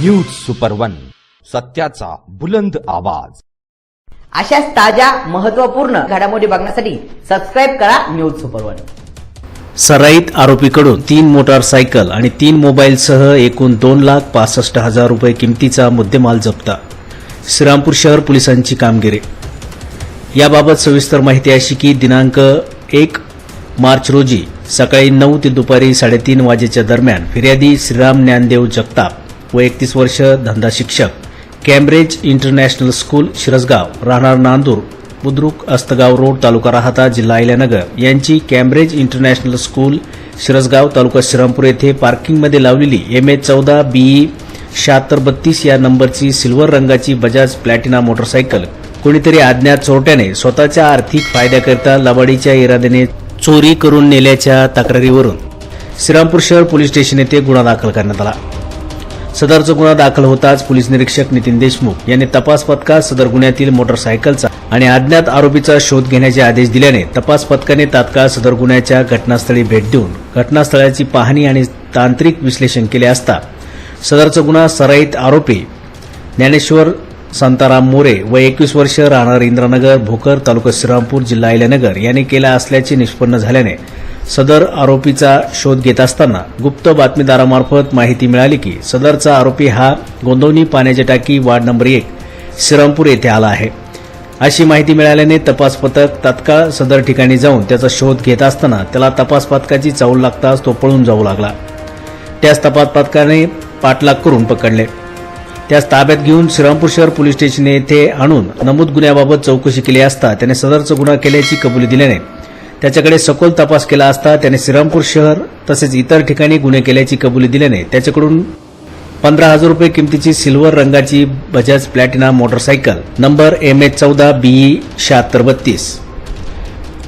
News super one सत्याचा बुलंद आवाज. अशाच ताज्या महत्त्वपूर्ण घडामोडी बघण्यासाठी सबस्क्राईब करा न्यूज सुपर वन सराईत आरोपीकडून तीन मोटारसायकल आणि तीन मोबाईलसह एकूण दोन लाख पासष्ट हजार रुपये किमतीचा मुद्देमाल जप्त. श्रीरामपूर शहर पोलिसांची कामगिरी. याबाबत सविस्तर माहिती अशी की दिनांक एक मार्च रोजी सकाळी नऊ ते दुपारी साडेतीन वाजेच्या दरम्यान फिर्यादी श्रीराम ज्ञानदेव जगताप व एकतीस वर्ष धंदा शिक्षक. Cambridge International School Shirasgaon. राहणार नांदूर. बुद्रुक अस्तगाव रोड तालुका राहता जिल्हा अहिल्यानगर. यांची कॅम्ब्रिज इंटरनॅशनल स्कूल शिरसगाव तालुका श्रीरामपूर येथे पार्किंगमध्ये लावलेली एम एच चौदा बीई शहात्तर बत्तीस या नंबरची सिल्वर रंगाची बजाज प्लॅटिना मोटरसायकल. कोणीतरी अज्ञात चोरट्याने स्वतःच्या आर्थिक फायद्याकरिता लबाडीच्या इराद्याने चोरी करून नेल्याच्या तक्रारीवरून. श्रीरामपूर शहर पोलीस स्टेशन येथे गुन्हा दाखल करण्यात आला. सदरचा गुन्हा दाखल होताच पोलीस निरीक्षक नितीन देशमुख यांनी तपास पथकात सदर गुन्ह्यातील मोटरसायकलचा आणि अज्ञात आरोपीचा शोध घेण्याचे आदेश दिल्याने तपास पथकाने तात्काळ सदर गुन्ह्याच्या घटनास्थळी भेट देऊन घटनास्थळाची पाहणी आणि तांत्रिक विश्लेषण केले असता सदरचा गुन्हा सराईत आरोपी ज्ञानेश्वर संताराम मोरे व एकवीस वर्ष राहणार इंद्रनगर भोकर तालुका श्रीरामपूर जिल्हा अहिल्यानगर यांनी केला असल्याचे निष्पन्न झाल्याने सदर आरोपीचा शोध घेत असताना गुप्त बातमीदारामार्फत माहिती मिळाली की सदरचा आरोपी हा गोंदवणी पाण्याची टाकी वार्ड नंबर एक श्रीरामपूर येथे आला आहे. अशी माहिती मिळाल्याने तपास पथक तात्काळ सदर ठिकाणी जाऊन त्याचा शोध घेत असताना त्याला तपास पथकाची चाऊल लागताच तो पळून जाऊ लागला. त्यास तपास पथकाने पाठलाग करून पकडले. त्यास ताब्यात घेऊन श्रीरामपूर शहर पोलीस स्टेशन येथे आणून नमूद गुन्ह्याबाबत चौकशी केली असता त्याने सदरचा गुन्हा केल्याची कबुली दिल्याने त्याच्याकडे सखोल तपास केला असता त्याने श्रीरामपूर शहर तसेच इतर ठिकाणी गुन्हे केल्याची कबुली दिल्याने त्याच्याकडून पंधरा हजार रुपये किमतीची सिल्वर रंगाची Bajaj Platina motorcycle number M H चौदा बीई शहात्तर बत्तीस.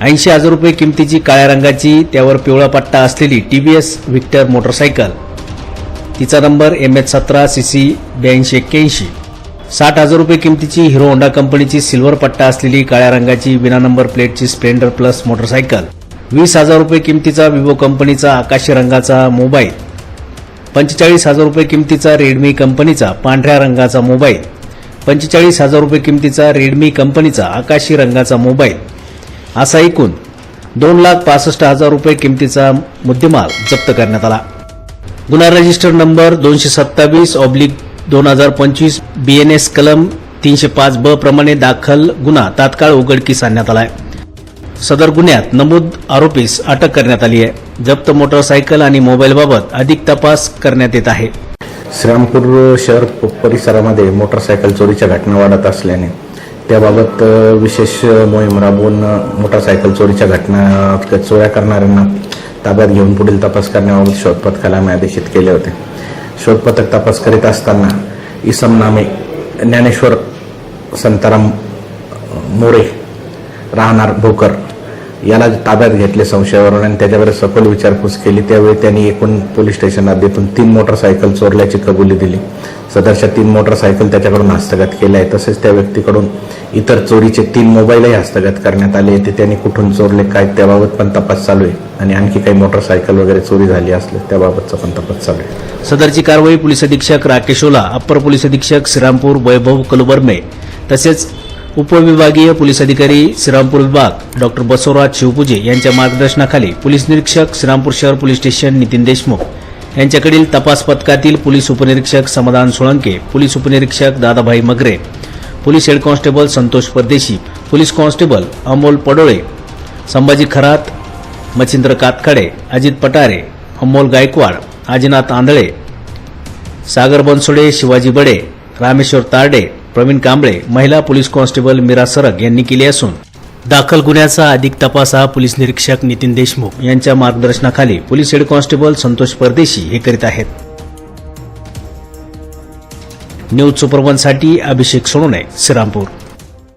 ऐंशी हजार रुपये किमतीची काळ्या रंगाची त्यावर पिवळा पट्टा असलेली टीव्हीएस व्हिक्टर मोटरसायकल. तिचा नंबर एम एच सतरा सी सी ब्याऐंशी एक्क्याऐंशी. साठ हजार रुपये किमतीची हिरो होंडा कंपनीची सिल्वर पट्टा असलेली काळ्या रंगाची विना नंबर प्लेटची स्प्लेंडर प्लस मोटरसायकल. वीस हजार रुपये किमतीचा विवो कंपनीचा आकाशी रंगाचा मोबाईल. पंचेचाळीस हजार रुपये किमतीचा रेडमी कंपनीचा पांढऱ्या रंगाचा मोबाईल. पंचेचाळीस हजार रुपये किमतीचा रेडमी कंपनीचा आकाशी रंगाचा मोबाईल. असा एकूण दोन लाख पासष्ट हजार रुपये किमतीचा मुद्देमाल जप्त करण्यात आला. गुन्हा रजिस्टर नंबर दोनशे सत्तावीस ऑब्लिक दोन हजार पंचवीस बीएनएस कलम तीनशे पाच ब प्रमाणे दाखल गुन्हा तात्काळ उघडकीस आणण्यात आलाय. सदर गुन्ह्यात नमूद आरोपीस अटक करण्यात आली आहे. जप्त मोटरसायकल आणि मोबाईलबाबत अधिक तपास करण्यात येत आहे. श्रीरामपूर शहर परिसरामध्ये मोटरसायकल चोरीच्या घटना वाढत असल्याने त्याबाबत विशेष मोहीम राबवून मोटरसायकल चोरीच्या घटना चोऱ्या करणाऱ्यांना ताब्यात घेऊन पुढील तपास करण्याबाबत शोध पथकाला आदेशित केले होते. शोधपथक तपास करीत असताना इसम नामे ज्ञानेश्वर संताराम मोरे राहणार भोकर याला ताब्यात घेतले संशयावरून आणि त्याच्यावर सखोल विचारपूस केली. त्यावेळी त्यांनी एकूण पोलीस स्टेशन हद्दीतून तीन मोटरसायकल चोरल्याची कबुली दिली. सदरच्या तीन मोटरसायकल त्याच्याकडून हस्तगत केल्या आहे तसेच त्या व्यक्तीकडून इतर चोरीचे तीन मोबाईलही हस्तगत करण्यात आले ते त्यांनी कुठून चोरले काय त्याबाबत पण तपास चालू आहे. आणि आणखी काही मोटरसायकल वगैरे चोरी झाली असले त्याबाबतचा पण तपास चालू आहे. सदरची कारवाई पोलीस अधीक्षक राकेशोला अप्पर पोलीस अधीक्षक श्रीरामपूर वैभव कलबर्मे तसेच उपविभागीय पोलीस अधिकारी श्रीरामपूर विभाग डॉक्टर बसवराज शिवपूजे यांच्या मार्गदर्शनाखाली पोलीस निरीक्षक श्रीरामपूर शहर पोलीस स्टेशन नितीन देशमुख यांच्याकडील तपास पथकातील पोलीस उपनिरीक्षक समाधान सोळंके पोलीस उपनिरीक्षक Dadabhai Magare police head constable Santosh Pardeshi police constable Amol Padole Sambhaji Kharat Machhindra Katkhade Ajit Patare Amol Gaikwad Aajinath Andhale Sagar Bansode Shivaji Bade Rameshwar Tarade Pravin Kamble महिला police constable Mira सरग यांनी केली असून दाखल गुन्ह्याचा अधिक तपास हा पोलीस निरीक्षक नितीन देशमुख यांच्या मार्गदर्शनाखाली पोलीस हेड कॉन्स्टेबल संतोष परदेशी हे करीत आहेत. न्यूज सुपरवनसाठी अभिषेक सोनोने श्रीरामपूर.